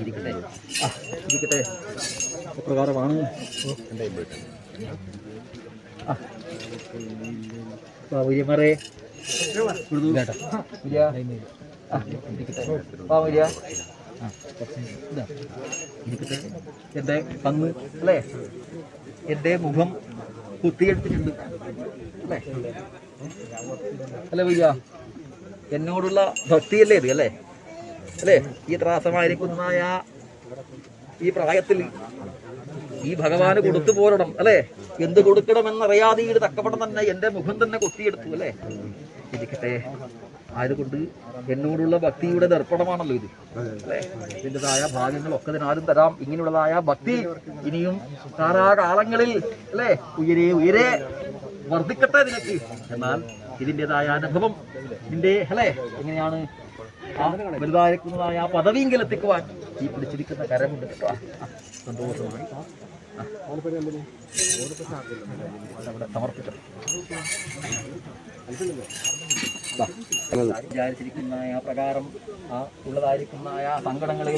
ഇരിക്കട്ടെ. ആ പ്രകാരമാണ് ആ. വര്യമാറേ കേട്ടോ ആ അല്ലേ? എന്റെ മുഖം കുത്തിയെടുത്തിട്ടുണ്ട്. അല്ലേ? അല്ലേ വയ്യ എന്നോടുള്ള ഭക്തിയല്ലേ ഇത് അല്ലേ? അല്ലേ? ഈ ത്രാസമായിരിക്കുന്നതായ ഈ പ്രായത്തിൽ ഈ ഭഗവാന് കൊടുത്തു പോരണം അല്ലേ? എന്ത് കൊടുക്കണമെന്നറിയാതെ ഈ തക്കപ്പടം തന്നെ എന്റെ മുഖം തന്നെ കൊത്തിയെടുത്തു അല്ലേ? ഇരിക്കട്ടെ. ആയതുകൊണ്ട് എന്നോടുള്ള ഭക്തിയുടെ ദർപ്പണമാണല്ലോ ഇത് അല്ലേ? ഇതിന്റെതായ ഭാഗ്യങ്ങളൊക്കെ ഇതിനാരും തരാം. ഇങ്ങനെയുള്ളതായ ഭക്തി ഇനിയും താരാകാലങ്ങളിൽ അല്ലേ? ഉയരെ ഉയരെ വർദ്ധിക്കട്ടെ നിനക്ക്. എന്നാൽ ഇതിന്റെതായ അനുഭവം ഇതിന്റെ അല്ലേ? എങ്ങനെയാണ് വലുതായിരിക്കുന്നതായ ആ പദവിയെങ്കിൽ എത്തിക്കുവാൻ ഈ പിടിച്ചിരിക്കുന്ന കരമുണ്ട് കേട്ടോ. സന്തോഷമായി. സമർപ്പിക്കണം വിചാരിച്ചിരിക്കുന്ന ആ പ്രകാരം ആ ഉള്ളതായിരിക്കുന്ന ആ സങ്കടങ്ങളെ